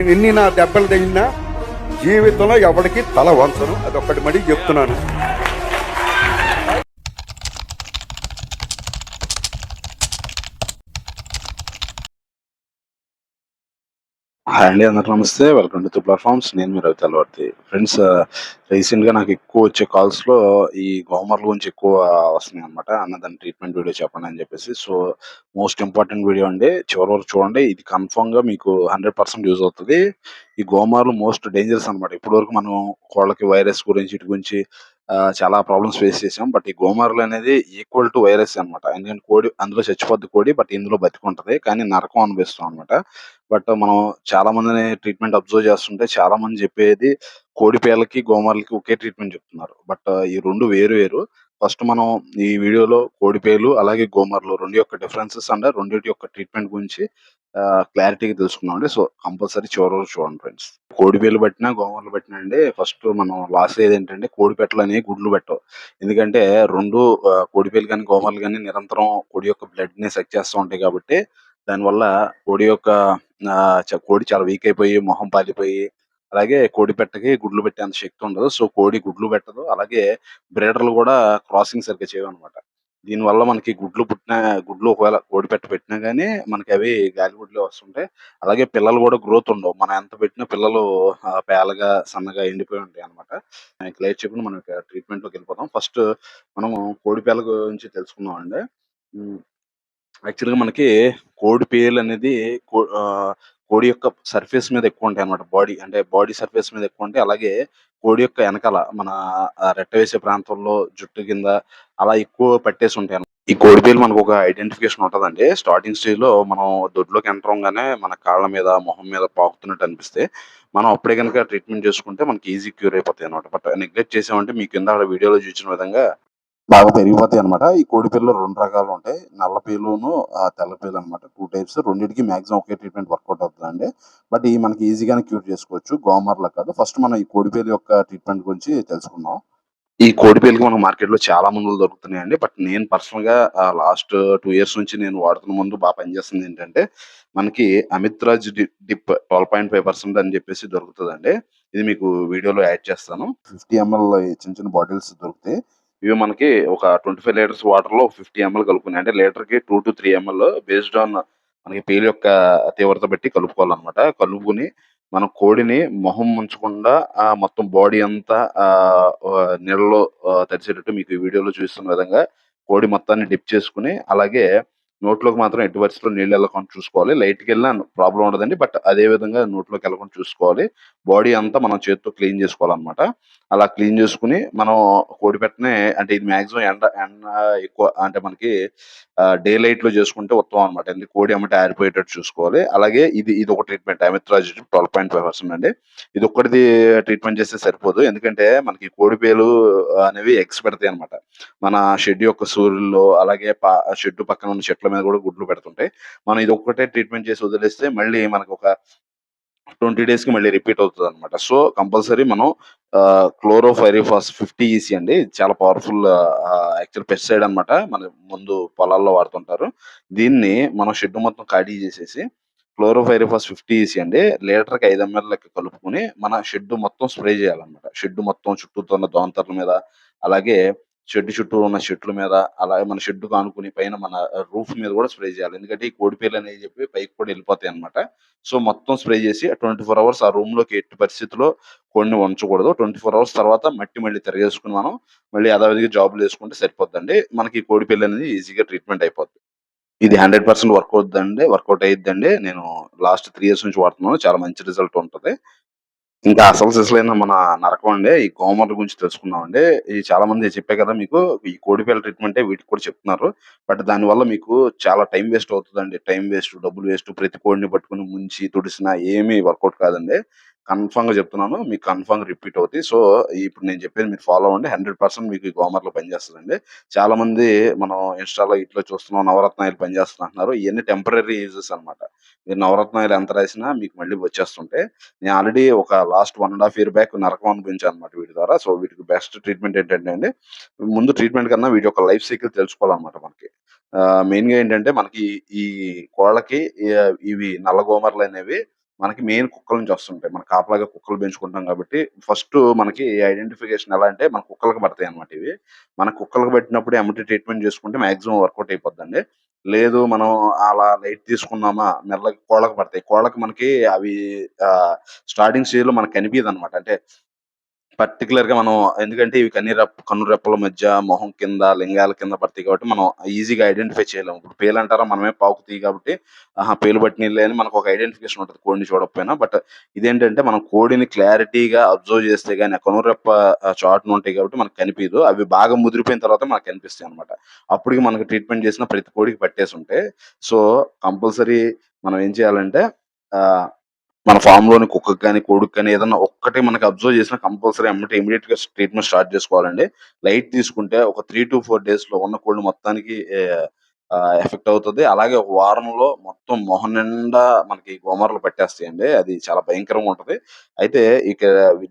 ఎన్ని నా దెబ్బలు తగిలినా జీవితంలో ఎవరికి తల వంచను. అదొక్కటి మడి చెప్తున్నాను. హాయ్ అండి అందరికి నమస్తే. వెల్కమ్ టు ప్లాట్ఫామ్స్ నేను మీరు రవిత అలవర్తి. ఫ్రెండ్స్ రీసెంట్ uh, గా నాకు ఎక్కువ వచ్చే కాల్స్లో ఈ గోమర్ల గురించి ఎక్కువ వస్తున్నాయి అనమాట అన్న దాని ట్రీట్మెంట్ వీడియో చెప్పండి అని చెప్పేసి. సో మోస్ట్ ఇంపార్టెంట్ వీడియో అండి. చివరి వరకు చూడండి. ఇది కన్ఫర్మ్గా మీకు హండ్రెడ్ పర్సెంట్ యూజ్ అవుతుంది. ఈ గోమార్లు మోస్ట్ డేంజరస్ అనమాట ఇప్పటి వరకు మనం కోళ్ళకి వైరస్ గురించి ఇటు గురించి uh, చాలా ప్రాబ్లమ్స్ ఫేస్ చేసాం బట్ ఈ గోమార్లు అనేది ఈక్వల్ టు వైరస్ అన్నమాట. ఎందుకంటే కోడి అందులో చచ్చిపోద్ది కోడి బట్ ఇందులో బతికుంటది. కానీ నరకం అనిపిస్తాం అనమాట బట్ మనం చాలా మందిని ట్రీట్మెంట్ అబ్జర్వ్ చేస్తుంటే చాలా మంది చెప్పేది కోడి పేర్లకి గోమార్లకి ఒకే ట్రీట్మెంట్ చెప్తున్నారు. బట్ ఈ రెండు వేరు వేరు. ఫస్ట్ మనం ఈ వీడియోలో కోడి పేర్లు అలాగే గోమార్లు రెండు యొక్క డిఫరెన్సెస్ అండ్ రెండింటి యొక్క ట్రీట్మెంట్ గురించి క్లారిటీగా తెలుసుకున్నాం అండి. సో కంపల్సరీ చివరి వరకు చూడండి ఫ్రెండ్స్. కోడి పేలు పట్టినా గోమార్లు పట్టినా అండి ఫస్ట్ మనం లాస్ ఏది ఏంటంటే కోడి పెట్టలు అనేవి గుడ్లు పెట్టవు. ఎందుకంటే రెండు కోడిపేలు కోడి కానీ గోమార్లు కానీ నిరంతరం కోడి యొక్క బ్లడ్ని సెక్ చేస్తూ ఉంటాయి కాబట్టి దానివల్ల కోడి యొక్క ఆ, చ- కోడి చాలా వీక్ అయిపోయి మొహం పాలిపోయి అలాగే కోడి పెట్టకి గుడ్లు పెట్టే అంత శక్తి ఉండదు. సో కోడి గుడ్లు పెట్టదు. అలాగే బ్రీడర్లు కూడా క్రాసింగ్ సరిగ్గా చేయవు అనమాట దీనివల్ల మనకి గుడ్లు పుట్టిన గుడ్లు ఒకవేళ కోడి పెట్ట పెట్టినా కానీ మనకి అవి గాలి గుడ్లే వస్తుంటాయి. అలాగే పిల్లలు కూడా గ్రోత్ ఉండవు. మనం ఎంత పెట్టినా పిల్లలు ఆ, పేలగా సన్నగా ఎండిపోయి ఉంటాయి అనమాట క్లియర్ చెప్పిన మనం ట్రీట్మెంట్లోకి వెళ్ళిపోతాం ఫస్ట్ మనం కోడి పిల్ల గురించి తెలుసుకుందాం అండి యాక్చువల్గా మనకి కోడి పేలు అనేది కో- కోడి యొక్క సర్ఫేస్ మీద ఎక్కువ ఉంటాయి అన్నమాట. బాడీ అంటే బాడీ సర్ఫేస్ మీద ఎక్కువ ఉంటాయి. అలాగే కోడి యొక్క వెనకాల మన రెట్ట వేసే ప్రాంతంలో జుట్టు కింద అలా ఎక్కువ పట్టేసి ఉంటాయి ఈ కోడి పేలు మనకు ఒక ఐడెంటిఫికేషన్ ఉంటుందండి. స్టార్టింగ్ స్టేజ్లో మనం దొడ్లోకి ఎంటర్ అవగానే మన కాళ్ళ మీద మొహం మీద పాకుతున్నట్టు అనిపిస్తే మనం అప్పుడే కనుక ట్రీట్మెంట్ చేసుకుంటే మనకి ఈజీ క్యూర్ అయిపోతాయి అనమాట బట్ నెగ్లెక్ట్ చేసామంటే మీకు కింద వీడియోలో చూసిన విధంగా బాగా పెరిగిపోతాయి అనమాట ఈ కోడి పిల్లలు రెండు రకాలు ఉంటాయి. నల్ల పేలును తెల్ల పేలు అనమాట టూ టైప్స్ రెండింటికి మాక్సిమం ఒకే ట్రీట్మెంట్ వర్కౌట్ అవుతుందండి. బట్ ఈ మనకి ఈజీగానే క్యూర్ చేసుకోవచ్చు. గోమర్ల కాదు. ఫస్ట్ మనం ఈ కోడి పేలు యొక్క ట్రీట్మెంట్ గురించి తెలుసుకుందాం. ఈ కోడి పేలుకి మనకు మార్కెట్లో చాలా మందులు దొరుకుతున్నాయండి. బట్ నేను పర్సనల్గా లాస్ట్ టూ ఇయర్స్ నుంచి నేను వాడుతున్న ముందు బాగా పనిచేస్తుంది ఏంటంటే మనకి amitraz dip twelve point five percent అని చెప్పేసి దొరుకుతుందండి. ఇది మీకు వీడియోలో యాడ్ చేస్తాను. ఫిఫ్టీ ఎంఎల్ చిన్న చిన్న బాటిల్స్ దొరుకుతాయి. ఇవి మనకి ఒక ట్వంటీ ఫైవ్ లీటర్స్ వాటర్లో ఫిఫ్టీ ఎంఎల్ కలుపుకున్నాయి. అంటే లీటర్కి two to three ML based on మనకి పేలు యొక్క తీవ్రత బట్టి కలుపుకోవాలన్నమాట. కలుపుకుని మన కోడిని మొహం ముంచకుండా ఆ మొత్తం బాడీ అంతా ఆ నీళ్ళలో తడిసేటట్టు మీకు ఈ వీడియోలో చూస్తున్న విధంగా కోడి మొత్తాన్ని డిప్ చేసుకుని అలాగే నోట్లోకి మాత్రం ఎట్టి పరిస్థితుల్లో నీళ్ళు వెళ్ళకుండా చూసుకోవాలి. లైట్కి వెళ్ళినా ప్రాబ్లం ఉండదండి. బట్ అదే విధంగా నోట్లోకి వెళ్ళకుండా చూసుకోవాలి. బాడీ అంతా మనం చేతితో క్లీన్ చేసుకోవాలన్నమాట. అలా క్లీన్ చేసుకుని మనం కోడిపెట్టనే అంటే ఇది మాక్సిమం ఎండ ఎండ ఎక్కువ అంటే మనకి డే లైట్లో చేసుకుంటే ఉత్తమం అనమాట ఎందుకు కోడి అమ్మట ఆరిపోయేటట్టు చూసుకోవాలి. అలాగే ఇది ఇది ఒక treatment amitraz twelve point five percent అండి. ఇది ఒక్కటిది ట్రీట్మెంట్ చేస్తే సరిపోదు. ఎందుకంటే మనకి కోడి పేలు అనేవి ఎగ్స్ పెడతాయి అనమాట మన షెడ్ యొక్క సూర్యుల్లో అలాగే షెడ్ పక్కన ఉన్న చెట్ల మీద కూడా గుడ్లు పెడుతుంటాయి మనం ఇది ఒక్కటే ట్రీట్మెంట్ చేసి వదిలేస్తే మళ్ళీ మనకు ఒక ట్వంటీ డేస్కి మళ్ళీ రిపీట్ అవుతుంది అనమాట సో కంపల్సరీ మనం క్లోరోఫైరిఫాస్ ఫిఫ్టీ ఈసీ అండి. చాలా పవర్ఫుల్ యాక్చువల్ పెస్టిసైడ్ అన్నమాట. మన ముందు పొలాల్లో వాడుతుంటారు. దీన్ని మనం షెడ్ మొత్తం ఖాళీ చేసేసి క్లోరోఫైరిఫాస్ ఫిఫ్టీ ఈసీ అండి. లీటర్కి ఐదు ఎంఎల్ లెక్క కలుపుకొని మన షెడ్ మొత్తం స్ప్రే చేయాలన్నమాట. షెడ్ మొత్తం చుట్టూతో ఉన్న దోంతర్ల మీద అలాగే షెడ్ చుట్టూ ఉన్న చెట్ల మీద అలాగే మన షెడ్ కానుకుని పైన మన రూఫ్ మీద కూడా స్ప్రే చేయాలి. ఎందుకంటే ఈ కోడి పేర్లు అనేవి చెప్పి పైకి కూడా వెళ్ళిపోతాయి అనమాట సో మొత్తం స్ప్రే చేసి ట్వంటీ ఫోర్ అవర్స్ ఆ రూమ్లోకి ఎట్టి పరిస్థితిలో కొన్ని ఉంచకూడదు ట్వంటీ ఫోర్ అవర్స్ తర్వాత మట్టి మళ్ళీ తిరగేసుకుని మనం మళ్ళీ యథావిధిగా జాబులు వేసుకుంటే సరిపోద్దండి. మనకి ఈ కోడి పిల్ల అనేది ఈజీగా ట్రీట్మెంట్ అయిపోద్ది. ఇది హండ్రెడ్ పర్సెంట్ వర్క్ అవుతుందండి వర్కౌట్ అయ్యిద్దండి నేను లాస్ట్ త్రీ ఇయర్స్ నుంచి వాడుతున్నాను. చాలా మంచి రిజల్ట్ ఉంటది. ఇంకా అసలు సిసలైన మన నరకం అండి. ఈ గోమర్ల గురించి తెలుసుకున్నాం అండి ఇది చాలా మంది చెప్పే కదా మీకు ఈ కోడిపిల్ల ట్రీట్మెంట్ వీటికి కూడా చెప్తున్నారు. బట్ దాని వల్ల మీకు చాలా టైం వేస్ట్ అవుతుందండి. టైం వేస్ట్ డబ్బులు వేస్ట్ ప్రతి కోడిని పట్టుకుని ముంచి తుడిసినా ఏమీ వర్కౌట్ కాదండి. కన్ఫామ్గా చెప్తున్నాను. మీకు కన్ఫామ్ రిపీట్ అవుతాయి. సో ఇప్పుడు నేను చెప్పేది మీరు ఫాలో అవ్వండి. హండ్రెడ్ పర్సెంట్ మీకు ఈ గోమర్లో పనిచేస్తుందండి. చాలా మంది మనం ఇన్స్టాలో ఇట్లా చూస్తున్నాం నవరత్నాలు పనిచేస్తున్నారు ఇవన్నీ టెంపరీ యూజెస్ అనమాట మీరు నవరత్నాలు ఎంత రాసినా మీకు మళ్ళీ వచ్చేస్తుంటే నేను ఆల్రెడీ ఒక last one and half year back నరకం అనిపించాను అనమాట వీటి ద్వారా. సో వీటికి బెస్ట్ ట్రీట్మెంట్ ఏంటంటే అండి ముందు ట్రీట్మెంట్ కన్నా వీటి యొక్క లైఫ్ సైకిల్ తెలుసుకోవాలన్నమాట మనకి. మెయిన్గా ఏంటంటే మనకి ఈ కోళ్ళకి ఇవి నల్ల గోమర్లు అనేవి మనకి మెయిన్ కుక్కల నుంచి వస్తుంటాయి. మన కాపలాగా కుక్కలు పెంచుకుంటాం కాబట్టి ఫస్ట్ మనకి ఐడెంటిఫికేషన్ ఎలా అంటే మన కుక్కలకి పడతాయి అన్నమాట ఇవి. మన కుక్కలకి పెట్టినప్పుడు ఎమ్మటి ట్రీట్మెంట్ చేసుకుంటే మాక్సిమం వర్కౌట్ అయిపోద్దండి. లేదు మనం అలా లైట్ తీసుకున్నామా మెల్లగా కోళ్ళకి పడతాయి. కోళ్ళకి మనకి అవి ఆహ్, స్టార్టింగ్ స్టేజ్‌లో మనకు అనమాట అంటే పర్టిక్యులర్‌గా మనం ఎందుకంటే ఇవి కన్ని రెప్ప కన్ను రెప్పల మధ్య, మొహం కింద, లింగాల కింద పడతాయి కాబట్టి మనం ఈజీగా ఐడెంటిఫై చేయలేము. ఇప్పుడు పేలంటారా మనమే పాకుతాయి కాబట్టి ఆహా! పేలు పట్టిన అని మనకు ఒక ఐడెంటిఫికేషన్ ఉంటుంది కోడిని చూడకపోయినా. బట్ ఇదేంటంటే మనం కోడిని క్లారిటీగా అబ్జర్వ్ చేస్తే కానీ కన్ను రెప్ప ఆహ్, ఉంటాయి కాబట్టి మనకు కనిపించదు అవి బాగా ముదిరిపోయిన తర్వాత మనకు కనిపిస్తాయన్నమాట. అప్పటికి మనకు ట్రీట్మెంట్ చేసిన ప్రతి కోడికి పట్టేసి ఉంటాయి సో, కంపల్సరీ మనం ఏం చేయాలంటే మన ఫామ్లోని కుక్కకి కానీ కోడికి కానీ ఏదైనా ఒక్కటి మనకి అబ్జర్వ్ చేసినా కంపల్సరీ అమ్మటే ఇమీడియట్గా ట్రీట్మెంట్ స్టార్ట్ చేసుకోవాలండి. లైట్ తీసుకుంటే ఒక త్రీ టూ ఫోర్ డేస్లో ఉన్న కోల్డ్ మొత్తానికి ఎఫెక్ట్ అవుతది. అలాగే ఒక వారంలో మొత్తం మొహం నిండా మనకి గోమర్లు పట్టేస్తాయండి. అది చాలా భయంకరంగా ఉంటది. అయితే ఇక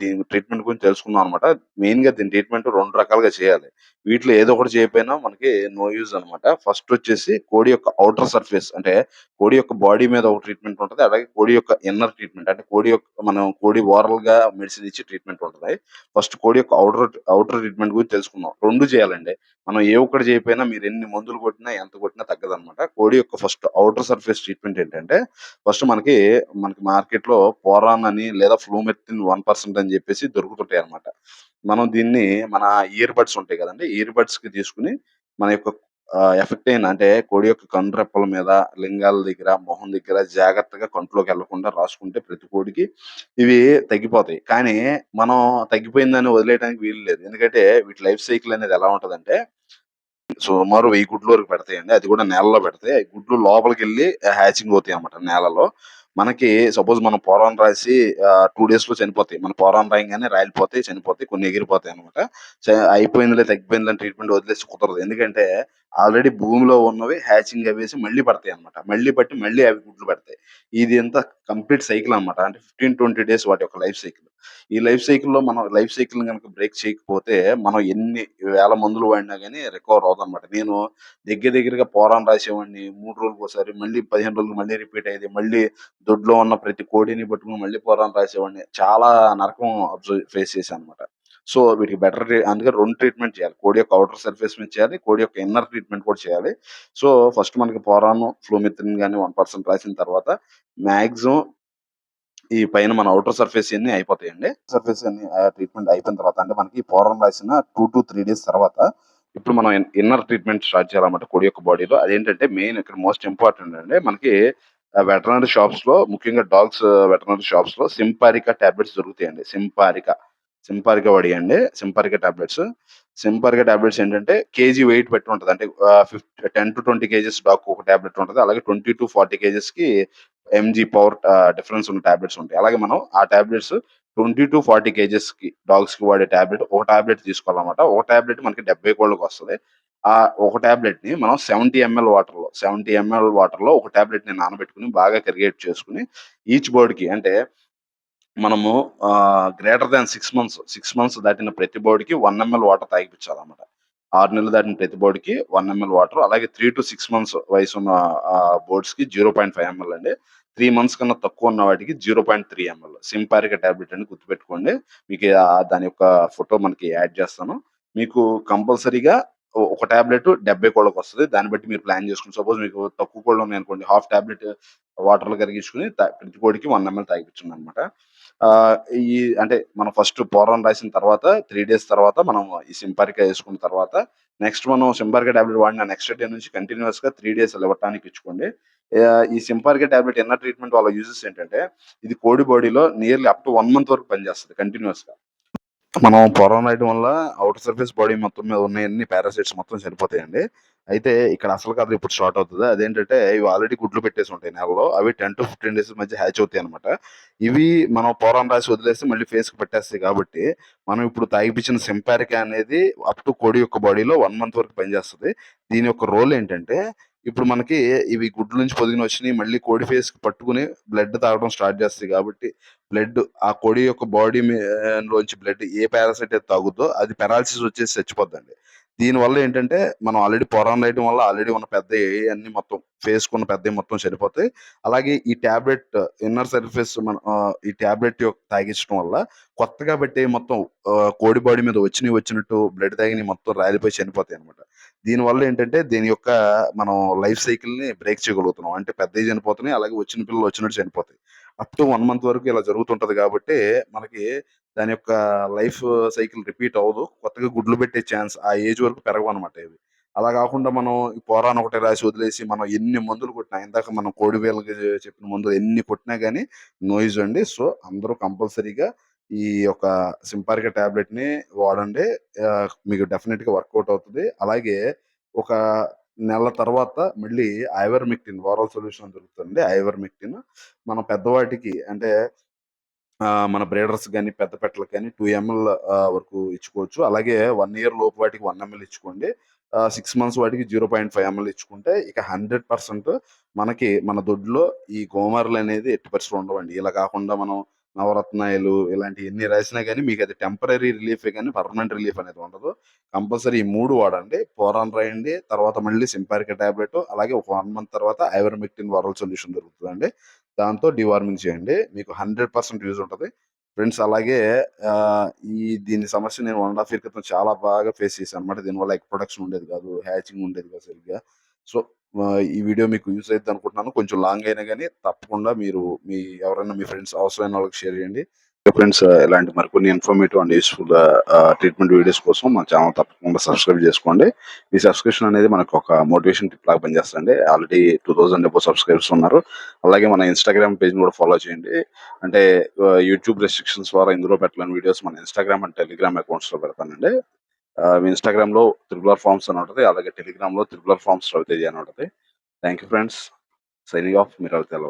దీని ట్రీట్మెంట్ గురించి తెలుసుకుందాం అన్నమాట. మెయిన్‌గా దీని ట్రీట్మెంట్ రెండు రకాలుగా చేయాలి. వీటిలో ఏదో ఒకటి చేయకపోయినా మనకి నో యూజ్ అనమాట ఫస్ట్ వచ్చేసి కోడి యొక్క ఔటర్ సర్ఫేస్ అంటే కోడి యొక్క బాడీ మీద ఒక ట్రీట్మెంట్ ఉంటుంది అలాగే కోడి యొక్క ఇన్నర్ ట్రీట్మెంట్ అంటే కోడి యొక్క మనం కోడి ఓరల్‌గా మెడిసిన్ ఇచ్చి ట్రీట్మెంట్ ఉంటుంది ఫస్ట్ కోడి యొక్క ఔటర్ అవుటర్ ట్రీట్మెంట్ గురించి తెలుసుకుందాం. రెండు చేయాలండి. మనం ఏ ఒక్కటి చేయకపోయినా మీరు ఎన్ని మందులు కొట్టినా, ఎంత కొట్టినా తగ్గదనమాట కోడి యొక్క ఫస్ట్ అవుటర్ సర్ఫేస్ ట్రీట్మెంట్ ఏంటంటే ఫస్ట్ మనకి, మనకి మార్కెట్‌లో పోరాన్ అని లేదా ఫ్లూమెత్తిన్ వన్ పర్సెంట్ అని చెప్పేసి దొరుకుతుంటాయి అన్నమాట. మనం దీన్ని మన ఇయర్ బడ్స్ ఉంటాయి కదండీ! ఇయర్ బడ్స్‌కి తీసుకొని మన యొక్క ఎఫెక్ట్ అయిన అంటే కోడి యొక్క కండ్రెప్పల రెప్పల మీద, లింగాల దగ్గర, మొహం దగ్గర జాగ్రత్తగా కంట్లోకి వెళ్ళకుండా రాసుకుంటే ప్రతి కోడికి ఇవి తగ్గిపోతాయి. కానీ మనం తగ్గిపోయిందని వదిలేయడానికి వీలు లేదు. ఎందుకంటే వీటి లైఫ్ సైకిల్ అనేది ఎలా ఉంటదంటే సుమారు వెయ్యి గుడ్లు వరకు పెడతాయండి. అది కూడా నేలలో పెడతాయి. గుడ్లు లోపలికి వెళ్ళి హ్యాచింగ్ అవుతాయి అన్నమాట నేలలో. మనకి సపోజ్ మనం పోరాన్ రాసి టూ డేస్‌లో చనిపోతాయి. మన పోరాన్ రాయంగానే రాయలిపోతాయి చనిపోతాయి. కొన్ని ఎగిరిపోతాయి అనమాట అయిపోయిందిలే తగ్గిపోయిందని ట్రీట్మెంట్ వదిలేసి కుదరదు. ఎందుకంటే ఆల్రెడీ భూమిలో ఉన్నవి హ్యాచింగ్ అవేసి మళ్ళీ పడతాయన్నమాట. మళ్ళీ పట్టి మళ్ళీ అవి గుడ్లు పెడతాయి. ఇది అంతా కంప్లీట్ సైకిల్ అన్నమాట. అంటే 15-20 డేస్ వాటి యొక్క లైఫ్ సైకిల్. ఈ లైఫ్ సైకిల్‌లో మనం లైఫ్ సైకిల్ కనుక బ్రేక్ చేయకపోతే మనం ఎన్ని వేల మందులు వాడినా కానీ రికవర్ అవ్వదన్నమాట. నేను దగ్గర దగ్గరగా పోరాన్ రాసేవాడిని. మూడు రోజులకు ఒకసారి మళ్ళీ పదిహేను రోజులు మళ్ళీ రిపీట్ అయ్యేది. మళ్ళీ దొడ్లో ఉన్న ప్రతి కోడిని పట్టుకుని మళ్ళీ పోరాన్ రాసేవాడిని. చాలా నరకం అబ్జర్వ్ ఫేస్ చేశానన్నమాట. సో, వీటికి బెటర్ అందుకే రెండు ట్రీట్మెంట్ చేయాలి. కోడి యొక్క ఔటర్ సర్ఫేస్ మీద చేయాలి. కోడి యొక్క ఇన్నర్ ట్రీట్మెంట్ కూడా చేయాలి. సో, ఫస్ట్ మనకి పోరాను, ఫ్లూమిత్రిన్ కానీ వన్ పర్సెంట్ రాసిన తర్వాత మాక్సిమం ఈ పైన మన ఔటర్ సర్ఫేస్ ఇయన్నీ అయిపోతాయండి. సర్ఫేస్ అన్ని ట్రీట్మెంట్ అయిపోయిన తర్వాత అంటే మనకి పోరాన్ రాసిన 2-3 డేస్ తర్వాత ఇప్పుడు మనం ఇన్ ఇన్నర్ ట్రీట్మెంట్ స్టార్ట్ చేయాలన్నమాట కోడి యొక్క బాడీలో. అదేంటంటే మెయిన్ ఇక్కడ మోస్ట్ ఇంపార్టెంట్ అండి. మనకి ఆహ్, వెటర్నరీ షాప్స్‌లో ముఖ్యంగా డాగ్స్ వెటర్నరీ షాప్స్‌లో సింపారికా టాబ్లెట్స్ దొరుకుతాయండి. Simparica. Simparica వాడియండి. Simparica tablets. సింపారికా tablets ఏంటంటే కేజీ వెయిట్ బట్టి ఉంటది. అంటే ఆహ్, ఫిఫ్ 10-20 కేజీస్ డాగ్‌కి ఒక టాబ్లెట్ ఉంటది. అలాగే 20-40 కేజీస్‌కి ఎంజీ పవర్ డిఫరెన్స్ ఉన్న టాబ్లెట్స్ ఉంటాయి. అలాగే మనం ఆ టాబ్లెట్స్ ట్వంటీ టు ఫార్టీ కేజెస్కి డాగ్స్కి వాడే టాబ్లెట్ ఒక టాబ్లెట్ తీసుకోవాలన్నమాట. ఒక టాబ్లెట్ మనకి డెబ్బై కోళ్ళకి వస్తుంది ఆ ఒక టాబ్లెట్ని మనం 70 ఎంఎల్ వాటర్లో సెవెంటీ ఎంఎల్ వాటర్లో ఒక టాబ్లెట్ని నానబెట్టుకొని బాగా కరిగేట్ చేసుకొని ఈచ్ బర్డ్‌కి అంటే మనము greater than six months six months దాటిన ప్రతి బర్డ్‌కి వన్ ఎంఎల్ వాటర్ తాగిపించాలన్నమాట ఆరు నెలలు దాటిన ప్రతి బోర్డుకి వన్ ఎంఎల్ వాటర్. అలాగే 3-6 మంత్స్ వయసు ఉన్న బోర్డ్స్కి జీరో పాయింట్ ఫైవ్ ఎంఎల్ అండి. త్రీ మంత్స్ కన్నా తక్కువ ఉన్న వాటికి 0.3 ఎంఎల్. సింపారిక టాబ్లెట్ అని గుర్తుపెట్టుకోండి. మీకు దాని యొక్క ఫోటో మనకి యాడ్ చేస్తాను. మీకు కంపల్సరీగా ఒక టాబ్లెట్ 70 కోళ్ళకొస్తది. దాన్ని బట్టి మీరు ప్లాన్ చేసుకుని సపోజ్ మీకు తక్కువ కోళ్ళు ఉన్నాయనుకోండి హాఫ్ టాబ్లెట్ వాటర్‌లో కరిగించుకొని ప్రతి కోడికి వన్ ఎంఎల్ తాగిపించండి అనమాట ఈ అంటే మనం ఫస్ట్ పోరాన్ రాసిన తర్వాత త్రీ డేస్ తర్వాత మనం ఈ సింపారికా వేసుకున్న తర్వాత నెక్స్ట్ మనం సింపారికా టాబ్లెట్ వాడిన నెక్స్ట్ డే నుంచి కంటిన్యూయస్‌గా 3 డేస్ ఇవ్వటానికి ఇచ్చుకోండి. ఈ సింపారికా టాబ్లెట్ ఎన్న ట్రీట్మెంట్ వాళ్ళ యూజెస్ ఏంటంటే ఇది కోడి బాడీలో nearly up to one month వరకు పనిచేస్తుంది కంటిన్యూస్గా మనం పొరం రాయడం వల్ల అవుటర్ సర్ఫేస్ బాడీ మొత్తం మీద ఉన్నాయన్ని పారాసైట్స్ మొత్తం చనిపోతాయండి. అయితే ఇక్కడ అసలు కథ ఇప్పుడు స్టార్ట్ అవుతుంది. అదేంటంటే ఇవి ఆల్రెడీ గుడ్లు పెట్టేసి ఉంటాయి నెలలో. అవి 10-15 డేస్ మధ్య హ్యాచ్ అవుతాయి అనమాట ఇవి మనం పొరం రాసి వదిలేస్తే మళ్ళీ ఫేస్‌కి పెట్టేస్తాయి కాబట్టి మనం ఇప్పుడు తాగిపించిన సింపారికా అనేది అప్ టు కోడి యొక్క బాడీలో వన్ మంత్ వరకు పనిచేస్తుంది. దీని యొక్క రోల్ ఏంటంటే ఇప్పుడు మనకి ఇవి గుడ్ల నుంచి పొదిగిన వచ్చినాయి మళ్ళీ కోడి ఫేస్ పట్టుకొని బ్లడ్ తాగడం స్టార్ట్ చేస్తాయి కాబట్టి బ్లడ్ ఆ కోడి యొక్క బాడీ లోంచి బ్లడ్ ఏ పారాసైట్ అయితే తాగుద్దో అది పెరాలిసిస్ వచ్చేసి చచ్చిపోద్దండి. దీనివల్ల ఏంటంటే మనం ఆల్రెడీ పొరాన్ రాయటం వల్ల ఆల్రెడీ ఉన్న పెద్ద అన్ని మొత్తం ఫేస్ కున్న పెద్ద మొత్తం చనిపోతాయి అలాగే ఈ టాబ్లెట్ ఇన్నర్ సర్ఫేస్ మన uh, ఈ టాబ్లెట్ తాగించడం వల్ల కొత్తగా పెట్టే మొత్తం uh, కోడి బాడీ మీద వచ్చినవి వచ్చినట్టు బ్లడ్ తాగిని మొత్తం రాలిపోయి చనిపోతాయి అనమాట దీనివల్ల ఏంటంటే దీని యొక్క మనం లైఫ్ సైకిల్ని బ్రేక్ చేయగలుగుతున్నాం. అంటే పెద్దవి చనిపోతున్నాయి అలాగే వచ్చిన పిల్లలు వచ్చినట్టు చనిపోతాయి. అప్ టు వన్ మంత్ వరకు ఇలా జరుగుతుంటది కాబట్టి మనకి దాని యొక్క లైఫ్ సైకిల్ రిపీట్ అవ్వదు. కొత్తగా గుడ్లు పెట్టే ఛాన్స్ ఆ ఏజ్ వరకు పెరగవు అనమాట ఇవి. అలా కాకుండా మనం ఈ పోరాన్ ఒకటి రాసి వదిలేసి మనం ఎన్ని మందులు కొట్టినా ఇందాక మనం కోడి వేలకి చెప్పిన మందులు ఎన్ని కొట్టినా కానీ నోయిజ్ అండి. సో అందరూ కంపల్సరీగా ఈ యొక్క సింపారిక టాబ్లెట్ని వాడండి మీకు డెఫినెట్గా వర్కౌట్ అవుతుంది. అలాగే ఒక నెల తర్వాత మళ్ళీ ఐవర్మిక్టిన్ వారల్ సొల్యూషన్ దొరుకుతుంది ఐవర్మిక్టిన్ మన పెద్దవాటికి అంటే మన బ్రేడర్స్ కానీ పెద్ద పెట్టలకు కానీ టూ ఎంఎల్ వరకు ఇచ్చుకోవచ్చు. అలాగే వన్ ఇయర్ లోపు వాటికి వన్ ఎంఎల్ ఇచ్చుకోండి. సిక్స్ మంత్స్ వాటికి జీరో పాయింట్ ఫైవ్ ఎంఎల్ ఇచ్చుకుంటే ఇక హండ్రెడ్ పర్సెంట్ మనకి మన దొడ్లో ఈ గోమార్లు అనేది ఎట్టి పరిస్థితులు ఉండవండి. ఇలా కాకుండా మనం నవరత్నాయలు ఇలాంటి ఎన్ని రాసినా కానీ మీకు అది టెంపరీ రిలీఫ్ కానీ పర్మనెంట్ రిలీఫ్ అనేది ఉండదు. కంపల్సరీ ఈ మూడు వాడండి. పోరాన్ రాయండి. తర్వాత మళ్ళీ సింపారిక టాబ్లెట్ అలాగే ఒక వన్ మంత్ తర్వాత ఐవర్మిక్టిన్ వరల్ సొల్యూషన్ దొరుకుతుందండి. దాంతో డివార్మింగ్ చేయండి. మీకు హండ్రెడ్ పర్సెంట్ యూజ్ ఉంటుంది. ఫ్రెండ్స్ అలాగే ఈ దీని సమస్య నేను వన్ అండ్ హాఫ్ ఇయర్ క్రితం చాలా బాగా ఫేస్ చేశాను అనమాట దీనివల్ల ఎగ్ ప్రొడక్షన్ ఉండేది కాదు హ్యాచింగ్ ఉండేది కాదు సరిగ్గా. సో ఈ వీడియో మీకు యూస్ అవుతుంది అనుకుంటున్నాను కొంచెం లాంగ్ అయినా కానీ తప్పకుండా మీరు మీ ఎవరైనా మీ ఫ్రెండ్స్ అవసరమైన వాళ్ళకి షేర్ చేయండి. ఫ్రెండ్స్ ఇలాంటి మరికొన్ని informative and useful treatment videos కోసం మా ఛానల్ తప్పకుండా సబ్స్క్రైబ్ చేసుకోండి. ఈ సబ్స్క్రిప్షన్ అనేది మనకు ఒక మోటివేషన్ టిప్ లాగా పనిచేస్తుంది. Already two thousand above subscribers ఉన్నారు. అలాగే మన ఇన్స్టాగ్రామ్ పేజ్ కూడా ఫాలో చేయండి. అంటే యూట్యూబ్ రెస్ట్రిక్షన్స్ ద్వారా ఇందులో పెట్టలేని వీడియోస్ మన ఇన్స్టాగ్రామ్ అండ్ టెలిగ్రామ్ అకౌంట్స్లో పెడతానండి. ఇన్స్టాగ్రామ్లో త్రిపులర్ ఫార్మ్స్ అని ఉంటుంది అలాగే టెలిగ్రామ్లో త్రిపులర్ ఫార్మ్స్ రవితేజ అని ఉంటుంది. Thank you friends signing off మీరు రవితేజ